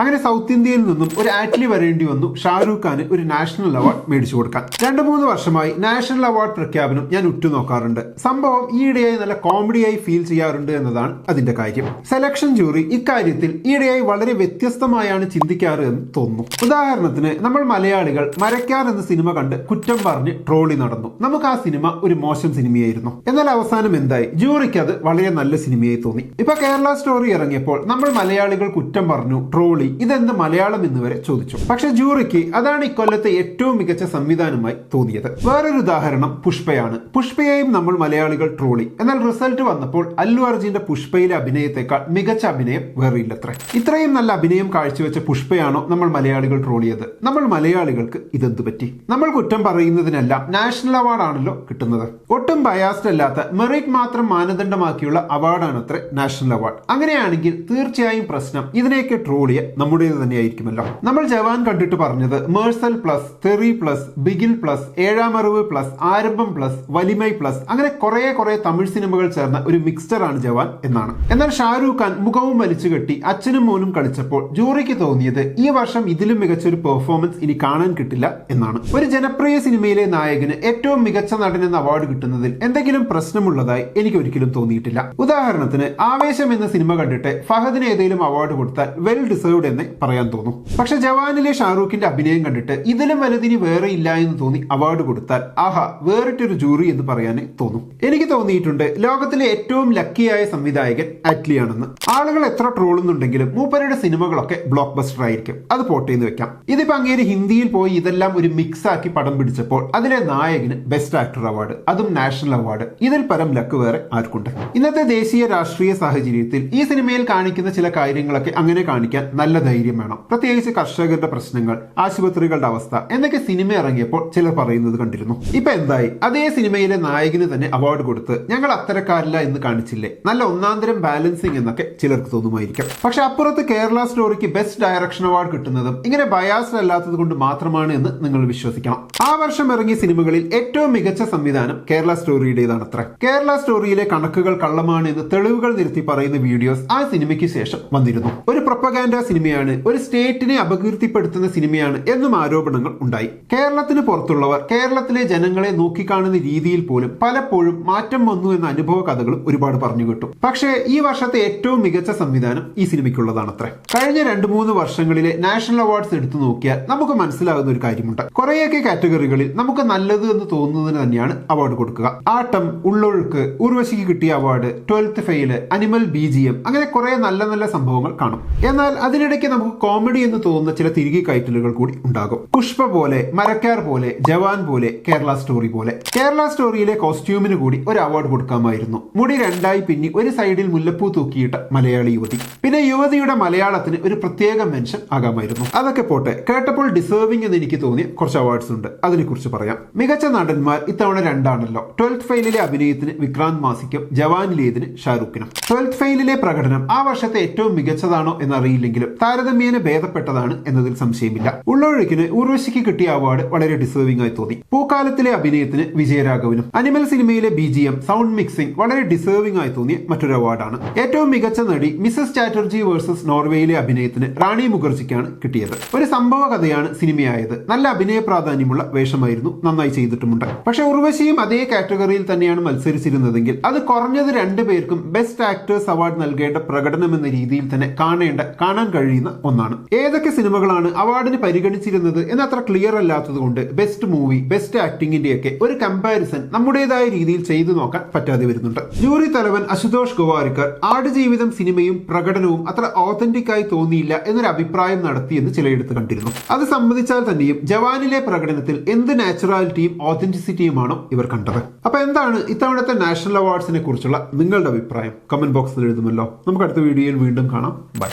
അങ്ങനെ സൗത്ത് ഇന്ത്യയിൽ നിന്നും ഒരു ആറ്റ്ലി വരേണ്ടി വന്നു ഷാരൂഖ് ഖാന് ഒരു നാഷണൽ അവാർഡ് മേടിച്ചു കൊടുക്കാൻ. രണ്ടു മൂന്ന് വർഷമായി നാഷണൽ അവാർഡ് പ്രഖ്യാപനം ഞാൻ ഉറ്റുനോക്കാറുണ്ട്. സംഭവം ഈയിടെയായി നല്ല കോമഡിയായി ഫീൽ ചെയ്യാറുണ്ട് എന്നതാണ് അതിന്റെ കാര്യം. സെലക്ഷൻ ജൂറി ഇക്കാര്യത്തിൽ ഈയിടെയായി വളരെ വ്യത്യസ്തമായാണ് ചിന്തിക്കാറ് എന്ന് തോന്നുന്നു. ഉദാഹരണത്തിന് നമ്മൾ മലയാളികൾ മരക്കാർ എന്ന സിനിമ കണ്ട് കുറ്റം പറഞ്ഞ് ട്രോളി നടന്നു. നമുക്ക് ആ സിനിമ ഒരു മോശം സിനിമയായിരുന്നു. എന്നാൽ അവസാനം എന്തായി? ജൂറിക്ക് അത് വളരെ നല്ല സിനിമയായി തോന്നി. ഇപ്പൊ കേരള സ്റ്റോറി ഇറങ്ങിയപ്പോൾ നമ്മൾ മലയാളികൾ കുറ്റം പറഞ്ഞു ട്രോളി ഇതെന്ത് മലയാളം എന്ന് വരെ ചോദിച്ചു. പക്ഷെ ജൂറിക്ക് അതാണ് ഇക്കൊല്ലത്തെ ഏറ്റവും മികച്ച സംവിധാനമായി തോന്നിയത്. വേറൊരു ഉദാഹരണം പുഷ്പയാണ്. പുഷ്പയെയും നമ്മൾ മലയാളികൾ ട്രോളി. എന്നാൽ റിസൾട്ട് വന്നപ്പോൾ അല്ലു അർജുന്റെ പുഷ്പയിലെ അഭിനയത്തെക്കാൾ മികച്ച അഭിനയം വേറെയില്ലത്രേ. ഇത്രയും നല്ല അഭിനയം കാഴ്ചവെച്ച പുഷ്പയാണോ നമ്മൾ മലയാളികൾ ട്രോളിയത്? നമ്മൾ മലയാളികൾക്ക് ഇതെന്തു പറ്റി? നമ്മൾ കുറ്റം പറയുന്നതിനെല്ലാം നാഷണൽ അവാർഡാണല്ലോ കിട്ടുന്നത്. ഒട്ടും ബയാസ്ഡ് അല്ലാത്ത മെറിറ്റ് മാത്രം മാനദണ്ഡമാക്കിയുള്ള അവാർഡാണത്രേ നാഷണൽ അവാർഡ്. അങ്ങനെയാണെങ്കിൽ തീർച്ചയായും പ്രശ്നം ഇതിനെയൊക്കെ ട്രോളിയ നമ്മുടേത് തന്നെയായിരിക്കുമല്ലോ. നമ്മൾ ജവാൻ കണ്ടിട്ട് പറഞ്ഞത് Mersal plus Theri plus Bigil plus Ezham Arivu plus ആരംഭം പ്ലസ് വലിമൈ പ്ലസ് അങ്ങനെ കുറെ കുറെ തമിഴ് സിനിമകൾ ചേർന്ന ഒരു മിക്സ്ചർ ആണ് ജവാൻ എന്നാണ്. എന്നാൽ ഷാരൂഖ് ഖാൻ മുഖവും വലിച്ചു കെട്ടി അച്ഛനും മോനും കളിച്ചപ്പോൾ ജൂറിക്ക് തോന്നിയത് ഈ വർഷം ഇതിലും മികച്ച ഒരു പെർഫോമൻസ് ഇനി കാണാൻ കിട്ടില്ല എന്നാണ്. ഒരു ജനപ്രിയ സിനിമയിലെ നായകന് ഏറ്റവും മികച്ച നടൻ എന്ന അവാർഡ് കിട്ടുന്നതിൽ എന്തെങ്കിലും പ്രശ്നമുള്ളതായി എനിക്ക് ഒരിക്കലും തോന്നിയിട്ടില്ല. ഉദാഹരണത്തിന് ആവേശം എന്ന സിനിമ കണ്ടിട്ട് ഫഹദിന് ഏതെങ്കിലും അവാർഡ് കൊടുത്താൽ വെൽ ഡിസേർവ്ഡ് എന്ന് പറയാൻ തോന്നും. പക്ഷെ ജവാനിലെ ഷാറൂഖിന്റെ അഭിനയം കണ്ടിട്ട് ഇതിലും വലുതിനി വേറെ ഇല്ല എന്ന് തോന്നി അവാർഡ് കൊടുത്താൽ ആഹാ വേറിട്ടൊരു ജൂറി എന്ന് പറയാനേ തോന്നും. എനിക്ക് തോന്നിയിട്ടുണ്ട് ലോകത്തിലെ ഏറ്റവും ലക്കിയായ സംവിധായകൻ അറ്റ്ലിയാണെന്ന്. ആളുകൾ എത്ര ട്രോളുന്നുണ്ടെങ്കിലും മൂപ്പരുടെ സിനിമകളൊക്കെ ബ്ലോക്ക് ബസ്റ്റർ ആയിരിക്കും. അത് പോട്ടെ എന്ന് വെക്കാം. ഇതിപ്പോ അങ്ങേര് ഹിന്ദിയിൽ പോയി ഇതെല്ലാം ഒരു മിക്സ് ആക്കി പടം പിടിച്ചപ്പോൾ അതിലെ നായകന് ബെസ്റ്റ് ആക്ടർ അവാർഡ് അതും നാഷണൽ അവാർഡ് ഇതിൽ പരം ലക്ക് വേറെ ആർക്കുണ്ട്. ഇന്നത്തെ ദേശീയ രാഷ്ട്രീയ സാഹചര്യത്തിൽ ഈ സിനിമയിൽ കാണിക്കുന്ന ചില കാര്യങ്ങളൊക്കെ അങ്ങനെ കാണിക്കാൻ നല്ല ധൈര്യം വേണം. പ്രത്യേകിച്ച് കർഷകരുടെ പ്രശ്നങ്ങൾ ആശുപത്രികളുടെ അവസ്ഥ എന്നൊക്കെ സിനിമ ഇറങ്ങിയപ്പോൾ ചിലർ പറയുന്നത് കണ്ടിരുന്നു. ഇപ്പൊ എന്തായി? അതേ സിനിമയിലെ നായകന് തന്നെ അവാർഡ് കൊടുത്ത് ഞങ്ങൾ അത്തരക്കാരില്ല എന്ന് കാണിച്ചില്ലേ? നല്ല ഒന്നാന്തരം ബാലൻസിങ് എന്നൊക്കെ ചിലർക്ക് തോന്നുമായിരിക്കും. പക്ഷെ അപ്പുറത്ത് കേരള സ്റ്റോറിക്ക് ബെസ്റ്റ് ഡയറക്ഷൻ അവാർഡ് കിട്ടുന്നതും ഇങ്ങനെ ബയാസ്ഡ് അല്ലാത്തത് കൊണ്ട് മാത്രമാണ് എന്ന് നിങ്ങൾ വിശ്വസിക്കണം. ആ വർഷം ഇറങ്ങിയ സിനിമകളിൽ ഏറ്റവും മികച്ച സംവിധാനം കേരള സ്റ്റോറിയുടേതാണ് അത്ര കേരള സ്റ്റോറിയിലെ കണക്കുകൾ കള്ളമാണ് എന്ന് തെളിവുകൾ നിരത്തി പറയുന്ന വീഡിയോസ് ആ സിനിമയ്ക്ക് ശേഷം വന്നിരുന്നു. ഒരു പ്രൊപ്പഗാൻഡ സിനിമയാണ് ഒരു സ്റ്റേറ്റിനെ അപകീർത്തിപ്പെടുത്തുന്ന സിനിമയാണ് എന്നും ആരോപണങ്ങൾ ഉണ്ടായി. കേരളത്തിന് പുറത്തുള്ളവർ കേരളത്തിലെ ജനങ്ങളെ നോക്കിക്കാണുന്ന രീതിയിൽ പോലും പലപ്പോഴും മാറ്റം വന്നു എന്ന അനുഭവ കഥകളും ഒരുപാട് പറഞ്ഞു കിട്ടും. പക്ഷേ ഈ വർഷത്തെ ഏറ്റവും മികച്ച സംവിധാനം ഈ സിനിമയ്ക്കുള്ളതാണ് അത്ര കഴിഞ്ഞ രണ്ട് മൂന്ന് വർഷങ്ങളിലെ നാഷണൽ അവാർഡ്സ് എടുത്തു നോക്കിയാൽ നമുക്ക് മനസ്സിലാകുന്ന ഒരു കാര്യമുണ്ട്. കുറേയൊക്കെ കാറ്റഗറികളിൽ നമുക്ക് നല്ലത് എന്ന് തോന്നുന്നതിന് തന്നെയാണ് അവാർഡ് കൊടുക്കുക. ആട്ടം ഉള്ളൊഴുക്ക് ഉർവശിക്ക് കിട്ടിയ award twelfth fail animal B അങ്ങനെ കുറെ നല്ല നല്ല സംഭവങ്ങൾ കാണും. എന്നാൽ അതിനിടയ്ക്ക് നമുക്ക് കോമഡി എന്ന് തോന്നുന്ന ചില തിരികെ കയറ്റലുകൾ കൂടി ഉണ്ടാകും. പുഷ്പ പോലെ മരക്കാർ പോലെ ജവാൻ പോലെ കേരള സ്റ്റോറി പോലെ. കേരള സ്റ്റോറിയിലെ കോസ്റ്റ്യൂമിന് കൂടി ഒരു അവാർഡ് കൊടുക്കാമായിരുന്നു. മുടി രണ്ടായി പിന്നി ഒരു സൈഡിൽ മുല്ലപ്പൂ തൂക്കിയിട്ട മലയാളി യുവതി. പിന്നെ യുവതിയുടെ മലയാളത്തിന് ഒരു പ്രത്യേക മെൻഷൻ ആകാമായിരുന്നു. അതൊക്കെ പോട്ടെ കേട്ടപ്പോൾ ഡിസേർവിംഗ് എന്ന് എനിക്ക് തോന്നിയ കുറച്ച് അവാർഡ്സ് ഉണ്ട്. അതിനെക്കുറിച്ച് പറയാം. മികച്ച നടന്മാർ ഇത്തവണ രണ്ടാണല്ലോ. ട്വൽത്ത് ഫെയിലിലെ അഭിനയത്തിന് വിക്രാന്ത് മാസിക്കും ജവാനിലേതിന് ഷാരൂഖിനും. ട്വൽത്ത് ഫെയിലിലെ പ്രകടനം ആ വർഷത്തെ ഏറ്റവും മികച്ചതാണോ എന്നറിയില്ലെങ്കിലും താരതമ്യേന ഭേദപ്പെട്ടതാണ് എന്നതിൽ സംശയമില്ല. ഉള്ളൊഴുക്കിന് ഉർവശിക്ക് കിട്ടിയ അവാർഡ് വളരെ ഡിസേർവിംഗ് ആയി തോന്നി. പൂക്കാലത്തിലെ അഭിനയത്തിന് വിജയരാഘവനും അനിമൽ സിനിമയിലെ B G M sound mixing വളരെ ഡിസേർവിംഗ് ആയി തോന്നിയ മറ്റൊരു അവാർഡാണ് ഏറ്റവും മികച്ച നടി മിസസ് ചാറ്റർജി വേഴ്സസ് നോർവേയിലെ അഭിനയത്തിന് റാണി മുഖർജിക്കാണ് കിട്ടിയത്. ഒരു സംഭവ കഥയാണ് സിനിമയായത്. നല്ല അഭിനയ പ്രാധാന്യമുള്ള വേഷമായിരുന്നു നന്നായി ചെയ്തിട്ടുമുണ്ട്. പക്ഷെ ഉർവശിയും അതേ കാറ്റഗറിയിൽ തന്നെയാണ് മത്സരിച്ചിരുന്നതെങ്കിൽ അത് കുറഞ്ഞത് രണ്ടുപേർക്കും ബെസ്റ്റ് ആക്ടേഴ്സ് അവാർഡ് നൽകേണ്ട പ്രകടനം എന്ന രീതിയിൽ തന്നെ കാണേണ്ട കാണാൻ കഴിയുന്ന ഒന്നാണ്. ഏതൊക്കെ സിനിമകളാണ് അവാർഡിന് പരിഗണിച്ചിരുന്നത് എന്ന് അത്ര ക്ലിയർ അല്ലാത്തത് കൊണ്ട് ബെസ്റ്റ് മൂവി ബെസ്റ്റ് ആക്ടിങ്ങിന്റെയൊക്കെ ഒരു കമ്പാരിസൺ നമ്മുടേതായ രീതിയിൽ ചെയ്തു നോക്കാൻ പറ്റാതെ വരുന്നുണ്ട്. ജൂറി തലവൻ അശുതോഷ് ഗോവാരിക്കർ ആടുജീവിതം സിനിമയും പ്രകടനവും അത്ര ഓതന്റിക് ആയി തോന്നിയില്ല എന്നൊരു അഭിപ്രായം നടത്തിയെന്ന് ചിലയിടത്ത് കണ്ടിരുന്നു. അത് സംബന്ധിച്ചാൽ തന്നെയും ജവാനിലെ പ്രകടനത്തിൽ എന്ത് നാച്ചുറാലിറ്റിയും ഓതന്റിസിറ്റിയുമാണോ ഇവർ കണ്ടത്. അപ്പൊ എന്താണ് ഇത്തവണത്തെ നാഷണൽ അവാർഡ്സിനെ കുറിച്ചുള്ള നിങ്ങളുടെ അഭിപ്രായം? കമന്റ് ബോക്സിൽ എഴുതുമല്ലോ. നമുക്ക് അടുത്ത വീഡിയോയിൽ വീണ്ടും കാണാം. ബൈ